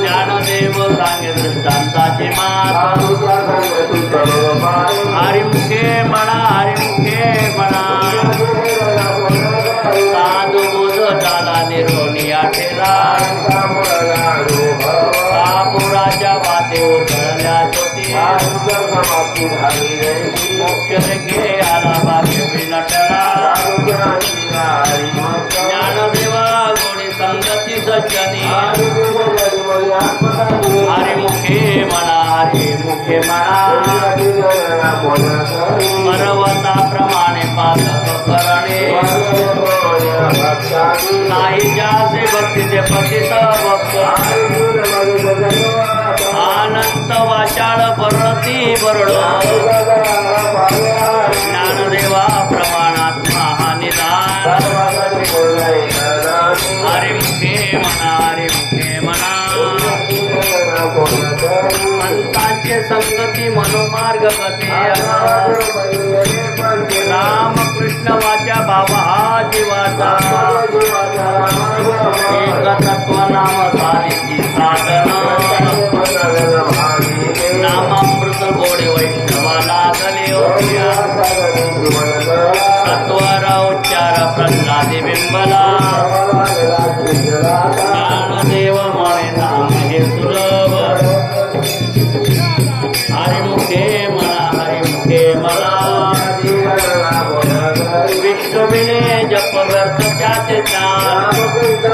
ज्ञानदेव सांगे दृष्टांताची मात. हरिमुखे म्हणा हरिमुखे म्हणा साधू बोध दादा निरोनी आठेला. कापुराच्या वाते उतरल्या ज्योती. मोक्ष घे आला ज्ञानदेवा गोडी संगती सज्जनी। हरिमुखे म्हणा हरिमुखे म्हणा पर्वताप्रमाणे पातक करणे। नाही जासे भक्तीचे पतित भक्त। अनंत वाचाळ परती बरड। मुखे म्हणा मुखे म्हणा संतांचे संगती मनोमार्ग गती रामकृष्ण वाचा भावा हा जीवाचा एक तत्व नाम सारीची साधना। नामामृत गोडे वैष्णवा लागले होत्या सत्वर उच्चार प्रल्हादी बिंबला। विष्णुविने जप वर्त जाते नाम